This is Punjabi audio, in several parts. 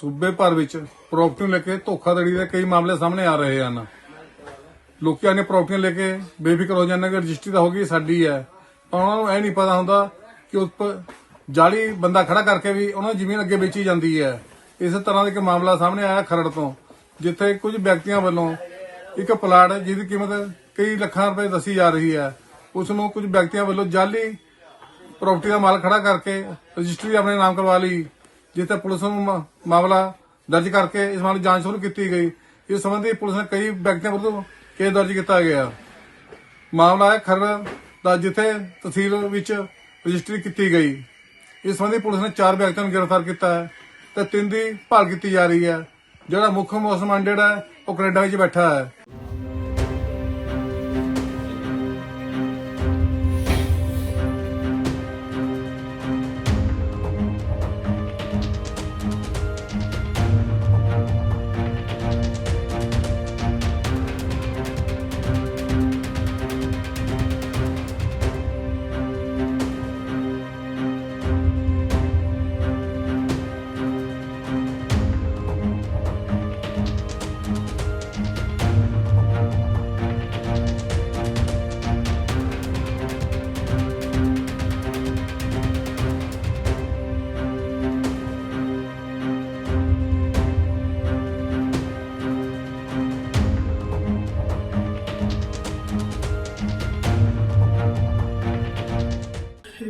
ਸੂਬੇ ਭਰ ਵਿੱਚ ਪ੍ਰਾਪਰਟੀ ਨੂੰ ਲੈ ਕੇ ਧੋਖਾਧੜੀ ਦੇ ਕਈ ਮਾਮਲੇ ਸਾਹਮਣੇ ਆ ਰਹੇ ਹਨ। ਲੋਕਾਂ ਨੇ ਪ੍ਰਾਪਰਟੀਆਂ ਲੈ ਕੇ ਬੇਫਿਕਰ ਹੋ ਜਾਂਦੇ ਕਿ ਰਜਿਸਟਰੀ ਤਾਂ ਹੋ ਗਈ, ਸਾਡੀ ਹੈ। ਪਰ ਉਹਨਾਂ ਨੂੰ ਇਹ ਨਹੀਂ ਪਤਾ ਹੁੰਦਾ ਕਿ ਉੱਪਰ ਜਾਲੀ ਬੰਦਾ ਖੜਾ ਕਰਕੇ ਵੀ ਉਹਨਾਂ ਦੀ ਜ਼ਮੀਨ ਅੱਗੇ ਵੇਚੀ ਜਾਂਦੀ ਹੈ। ਇਸੇ ਤਰ੍ਹਾਂ ਦਾ ਇੱਕ ਮਾਮਲਾ ਸਾਹਮਣੇ ਆਇਆ ਖਰੜ ਤੋਂ, ਜਿੱਥੇ ਕੁਝ ਵਿਅਕਤੀਆਂ ਵੱਲੋਂ ਇੱਕ ਪਲਾਟ ਜਿਹਦੀ ਕੀਮਤ ਕਈ ਲੱਖਾਂ ਰੁਪਏ ਦੱਸੀ ਜਾ ਰਹੀ ਹੈ। ਉਸ ਨੂੰ ਕੁਝ ਵਿਅਕਤੀਆਂ ਵੱਲੋਂ ਜਾਲੀ ਪ੍ਰਾਪਰਟੀ ਦਾ ਮਾਲ ਖੜਾ ਕਰਕੇ ਰਜਿਸਟਰੀ ਆਪਣੇ ਨਾਮ ਕਰਵਾ ਲਈ। ਜਿੱਥੇ ਪੁਲਿਸ ਨੂੰ ਮਾ- ਮਾਮਲਾ ਦਰਜ ਕਰਕੇ ਇਸ ਮਾਮਲੇ ਦੀ ਜਾਂਚ ਸ਼ੁਰੂ ਕੀਤੀ ਗਈ। ਇਸ ਸੰਬੰਧੀ ਪੁਲਿਸ ਨੇ ਕਈ ਵਿਅਕਤੀਆਂ ਵਿਰੁੱਧ ਕੇਸ ਦਰਜ ਕੀਤਾ ਗਿਆ। ਮਾਮਲਾ ਹੈ ਖਰੜ ਦਾ, ਜਿੱਥੇ ਤਹਿਸੀਲ ਵਿੱਚ ਰਜਿਸਟਰੀ ਕੀਤੀ ਗਈ। ਇਸ ਸੰਬੰਧੀ ਪੁਲਿਸ ਨੇ ਚਾਰ ਵਿਅਕਤੀਆਂ ਨੂੰ ਗ੍ਰਿਫਤਾਰ ਕੀਤਾ ਹੈ ਤੇ ਤਿੰਨ ਦੀ ਭਾਲ ਕੀਤੀ ਜਾ ਰਹੀ ਹੈ। ਜਿਹੜਾ ਮੁੱਖ ਮੋਸਮੈਂਡਡ ਹੈ, ਉਹ ਕੈਨੇਡਾ ਵਿੱਚ ਬੈਠਾ ਹੈ।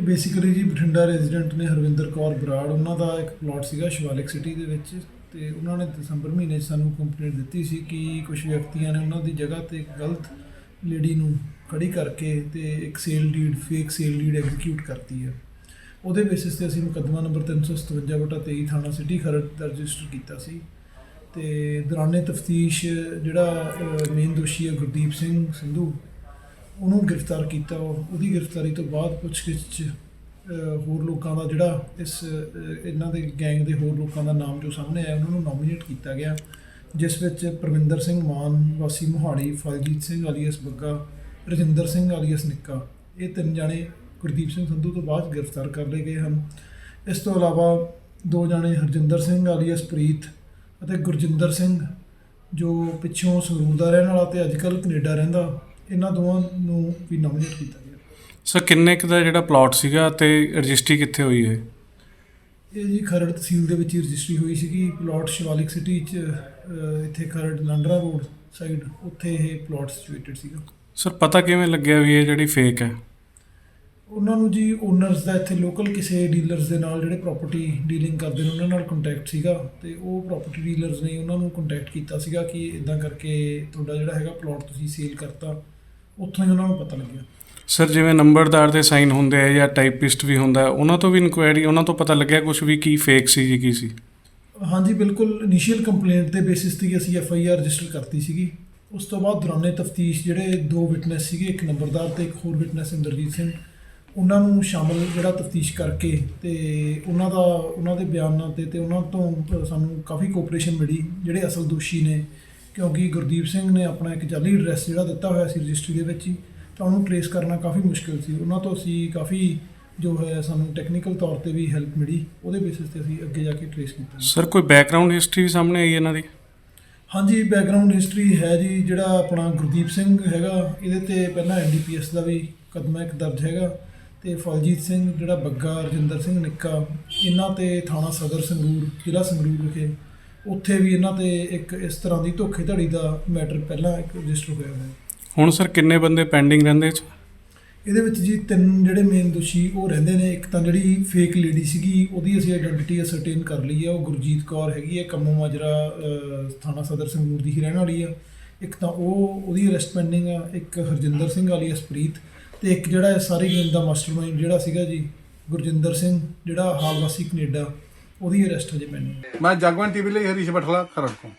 ਬੇਸਿਕਲੀ ਜੀ ਬਠਿੰਡਾ ਰੈਜ਼ੀਡੈਂਟ ਨੇ ਹਰਵਿੰਦਰ ਕੌਰ ਬਰਾੜ, ਉਹਨਾਂ ਦਾ ਇੱਕ ਪਲਾਟ ਸੀਗਾ ਸ਼ਿਵਾਲਿਕ ਸਿਟੀ ਦੇ ਵਿੱਚ ਤੇ ਉਹਨਾਂ ਨੇ ਦਸੰਬਰ ਮਹੀਨੇ 'ਚ ਸਾਨੂੰ ਕੰਪਲੇਂਟ ਦਿੱਤੀ ਸੀ ਕਿ ਕੁਝ ਵਿਅਕਤੀਆਂ ਨੇ ਉਹਨਾਂ ਦੀ ਜਗ੍ਹਾ ਤੇ ਇੱਕ ਗਲਤ ਲੇਡੀ ਨੂੰ ਖੜੀ ਕਰਕੇ ਤੇ ਇੱਕ sale deed fake sale deed execute ਕਰਤੀ ਹੈ। ਉਹਦੇ ਬੇਸਿਸ ਤੇ ਅਸੀਂ ਮੁਕੱਦਮਾ ਨੰਬਰ 357 ਬਟਾ 23 ਥਾਣਾ ਸਿਟੀ ਖਰੜ ਦਾ ਰਜਿਸਟਰ ਕੀਤਾ ਸੀ। ਤੇ ਦੌਰਾਨੇ ਤਫਤੀਸ਼ ਜਿਹੜਾ ਮੇਨ ਦੋਸ਼ੀ ਹੈ ਗੁਰਦੀਪ ਸਿੰਘ ਸੰਧੂ ਉਹਨੂੰ ਗ੍ਰਿਫਤਾਰ ਕੀਤਾ ਉਹਦੀ ਗ੍ਰਿਫਤਾਰੀ ਤੋਂ ਬਾਅਦ ਪੁੱਛਗਿੱਛ 'ਚ ਹੋਰ ਲੋਕਾਂ ਦਾ ਜਿਹੜਾ ਇਸ ਇਹਨਾਂ ਦੇ ਗੈਂਗ ਦੇ ਹੋਰ ਲੋਕਾਂ ਦਾ ਨਾਮ ਜੋ ਸਾਹਮਣੇ ਆਇਆ, ਉਹਨਾਂ ਨੂੰ ਨੋਮੀਨੇਟ ਕੀਤਾ ਗਿਆ, ਜਿਸ ਵਿੱਚ ਪ੍ਰਵਿੰਦਰ ਸਿੰਘ ਮਾਨ, ਵਾਸੀ ਮੋਹਾਲੀ, ਫਲਜੀਤ ਸਿੰਘ ਆਲੀਅਸ ਬੱਗਾ, ਰਜਿੰਦਰ ਸਿੰਘ ਆਲੀਅਸ ਨਿੱਕਾ, ਇਹ ਤਿੰਨ ਜਾਣੇ ਗੁਰਦੀਪ ਸਿੰਘ ਸੰਧੂ ਤੋਂ ਬਾਅਦ ਗ੍ਰਿਫਤਾਰ ਕਰ ਲਏ ਗਏ ਹਨ। ਇਸ ਤੋਂ ਇਲਾਵਾ ਦੋ ਜਾਣੇ ਹਰਜਿੰਦਰ ਸਿੰਘ ਆਲੀਅਸ ਪ੍ਰੀਤ ਅਤੇ ਗੁਰਜਿੰਦਰ ਸਿੰਘ, ਜੋ ਪਿੱਛੋਂ ਸੰਗਰੂਰ ਦਾ ਰਹਿਣ ਵਾਲਾ ਤੇ ਅੱਜਕੱਲ ਕੈਨੇਡਾ ਰਹਿੰਦਾ ਇਹਨਾਂ ਦੋਵਾਂ ਨੂੰ ਵੀ ਨੋਮੀਨੇਟ ਕੀਤਾ ਗਿਆ। ਸਰ ਕਿੰਨੇ ਕੁ ਦਾ ਜਿਹੜਾ ਪਲਾਟ ਸੀਗਾ ਤੇ ਰਜਿਸਟਰੀ ਕਿੱਥੇ ਹੋਈ ਹੈ ਇਹ ਜੀ ਖਰੜ ਤਹਿਸੀਲ ਦੇ ਵਿੱਚ ਹੀ ਰਜਿਸਟਰੀ ਹੋਈ ਸੀਗੀ। ਪਲਾਟ ਸ਼ਿਵਾਲਿਕ ਸਿਟੀ ਚ ਅਹ, ਇੱਥੇ ਖਰੜ ਲਾਂਡਰਾ ਰੋਡ ਸਾਈਡ ਉੱਥੇ ਇਹ ਪਲਾਟ ਸਿਚੁਏਟਡ ਸੀਗਾ। ਸਰ ਪਤਾ ਕਿਵੇਂ ਲੱਗਿਆ ਵੀ ਇਹ ਜਿਹੜੀ ਫੇਕ ਹੈ? ਉਹਨਾਂ ਨੂੰ ਜੀ ਓਨਰਸ ਦਾ ਇੱਥੇ ਲੋਕਲ ਕਿਸੇ ਡੀਲਰਸ ਦੇ ਨਾਲ ਜਿਹੜੇ ਪ੍ਰਾਪਰਟੀ ਡੀਲਿੰਗ ਕਰਦੇ ਨੇ ਉਹਨਾਂ ਨਾਲ ਕੰਟੈਕਟ ਸੀਗਾ ਤੇ ਉਹ ਪ੍ਰਾਪਰਟੀ ਡੀਲਰਸ ਨੇ ਉਹਨਾਂ ਨੂੰ ਕੰਟੈਕਟ ਕੀਤਾ ਸੀਗਾ ਕਿ ਇਦਾਂ ਕਰਕੇ ਤੁਹਾਡਾ ਜਿਹੜਾ ਹੈਗਾ ਪਲਾਟ ਤੁਸੀਂ ਸੇਲ ਕਰਤਾ। ਉੱਥੋਂ ਹੀ ਉਹਨਾਂ ਨੂੰ ਪਤਾ ਲੱਗਿਆ। ਸਰ ਜਿਵੇਂ ਨੰਬਰਦਾਰ ਦੇ ਸਾਈਨ ਹੁੰਦੇ ਆ ਜਾਂ ਟਾਈਪਿਸਟ ਵੀ ਹੁੰਦਾ ਹੈ, ਉਹਨਾਂ ਤੋਂ ਵੀ ਇਨਕੁਆਇਰੀ ਉਹਨਾਂ ਤੋਂ ਪਤਾ ਲੱਗਿਆ ਕੁਝ ਵੀ ਕੀ ਫੇਕ ਸੀ ਜੀ ਕੀ ਸੀ? ਹਾਂਜੀ ਬਿਲਕੁਲ ਇਨੀਸ਼ੀਅਲ ਕੰਪਲੇਂਟ ਦੇ ਬੇਸਿਸ ਤੇ ਹੀ ਅਸੀਂ ਐਫ ਆਈ ਆਰ ਰਜਿਸਟਰ ਕਰਤੀ ਸੀਗੀ। ਉਸ ਤੋਂ ਬਾਅਦ ਦੌਰਾਨੇ ਤਫਤੀਸ਼ ਜਿਹੜੇ ਦੋ ਵਿਟਨੈਸ ਸੀਗੇ ਇੱਕ ਨੰਬਰਦਾਰ ਤੇ ਇੱਕ ਹੋਰ ਵਿਟਨੈਸ ਇੰਦਰਜੀਤ ਸਿੰਘ ਉਹਨਾਂ ਨੂੰ ਸ਼ਾਮਲ ਜਿਹੜਾ ਤਫਤੀਸ਼ ਕਰਕੇ ਤੇ ਉਹਨਾਂ ਦਾ ਉਹਨਾਂ ਦੇ ਬਿਆਨਾਂ ਤੇ ਤੇ ਉਹਨਾਂ ਤੋਂ ਸਾਨੂੰ ਕਾਫੀ ਕੋਆਪਰੇਸ਼ਨ ਮਿਲੀ ਜਿਹੜੇ ਅਸਲ ਦੋਸ਼ੀ ਨੇ। ਕਿਉਂਕਿ ਗੁਰਦੀਪ ਸਿੰਘ ਨੇ ਆਪਣਾ ਇੱਕ ਜਾਲੀ ਐਡਰੈਸ ਜਿਹੜਾ ਦਿੱਤਾ ਹੋਇਆ ਸੀ ਰਜਿਸਟਰੀ ਦੇ ਵਿੱਚ ਹੀ ਤਾਂ ਉਹਨੂੰ ਟਰੇਸ ਕਰਨਾ ਕਾਫੀ ਮੁਸ਼ਕਿਲ ਸੀ। ਉਹਨਾਂ ਤੋਂ ਅਸੀਂ ਕਾਫੀ ਜੋ ਹੈ ਸਾਨੂੰ ਟੈਕਨੀਕਲ ਤੌਰ ਤੇ ਵੀ ਹੈਲਪ ਮਿਲੀ। ਉਹਦੇ ਬੇਸਿਸ ਤੇ ਅਸੀਂ ਅੱਗੇ ਜਾ ਕੇ ਟਰੇਸ ਕੀਤਾ। ਸਰ ਕੋਈ ਬੈਕਗ੍ਰਾਉਂਡ ਹਿਸਟਰੀ ਵੀ ਸਾਹਮਣੇ ਆਈ ਇਹਨਾਂ ਦੀ? ਹਾਂਜੀ ਬੈਕਗ੍ਰਾਉਂਡ ਹਿਸਟਰੀ ਹੈ ਜੀ ਜਿਹੜਾ ਆਪਣਾ ਗੁਰਦੀਪ ਸਿੰਘ ਹੈਗਾ। ਇਹਦੇ ਤੇ ਪਹਿਲਾਂ ਐਨਡੀਪੀਐਸ ਦਾ ਵੀ ਕਦਮਾ ਇੱਕ ਦਰਜ ਹੈਗਾ। ਤੇ ਫਲਜੀਤ ਸਿੰਘ ਜਿਹੜਾ ਬੱਗਾ ਰਜਿੰਦਰ ਸਿੰਘ ਨਿੱਕਾ ਇਹਨਾਂ ਤੇ ਥਾਣਾ ਸਦਰ ਸੰਗਰੂਰ ਜ਼ਿਲ੍ਹਾ ਸੰਗਰੂਰ ਵਿਖੇ ਉੱਥੇ ਵੀ ਇਹਨਾਂ ਤੇ ਇੱਕ ਇਸ ਤਰ੍ਹਾਂ ਦੀ ਧੋਖੇਧੜੀ ਦਾ ਮੈਟਰ ਪਹਿਲਾਂ ਇੱਕ ਰਜਿਸਟਰ ਹੋਇਆ ਹੋਇਆ। ਹੁਣ ਸਰ ਕਿੰਨੇ ਬੰਦੇ ਪੈਂਡਿੰਗ ਰਹਿੰਦੇ ਚ ਇਹਦੇ ਵਿੱਚ ਜੀ ਤਿੰਨ ਜਿਹੜੇ ਮੇਨ ਦੋਸ਼ੀ ਉਹ ਰਹਿੰਦੇ ਨੇ ਇੱਕ ਤਾਂ ਜਿਹੜੀ ਫੇਕ ਲੇਡੀ ਸੀਗੀ ਉਹਦੀ ਅਸੀਂ ਆਇਡੈਂਟੀਟੀ ਅਸਰਟੇਨ ਕਰ ਲਈ ਹੈ ਉਹ ਗੁਰਜੀਤ ਕੌਰ ਹੈਗੀ ਹੈ ਕੰਮੋ ਮਾਜਰਾ ਥਾਣਾ ਸਦਰ ਸੰਗਰੂਰ ਦੀ ਹੀ ਰਹਿਣ ਵਾਲੀ ਆ। ਇੱਕ ਤਾਂ ਉਹ ਉਹਦੀ ਅਰੈਸਟ ਪੈਂਡਿੰਗ ਆ ਇੱਕ ਹਰਜਿੰਦਰ ਸਿੰਘ ਵਾਲੀ ਅਸਪ੍ਰੀਤ ਤੇ ਇੱਕ ਜਿਹੜਾ ਸਾਰੀ ਗੇਮ ਦਾ ਮਾਸਟਰਮਾਈਂਡ ਜਿਹੜਾ ਸੀਗਾ ਜੀ ਗੁਰਜਿੰਦਰ ਸਿੰਘ ਜਿਹੜਾ ਹਾਲ ਵਾਸੀ ਕੈਨੇਡਾ। ਉਹਦੀ ਅਰੈਸਟ ਹਜੇ ਪੈਂਡਿੰਗ ਮੈਂ ਜਗਵੰਤ ਟੀਵੀ ਲਈ ਹਰੀਸ਼ ਬਠਲਾ ਖਰੜ ਤੋਂ।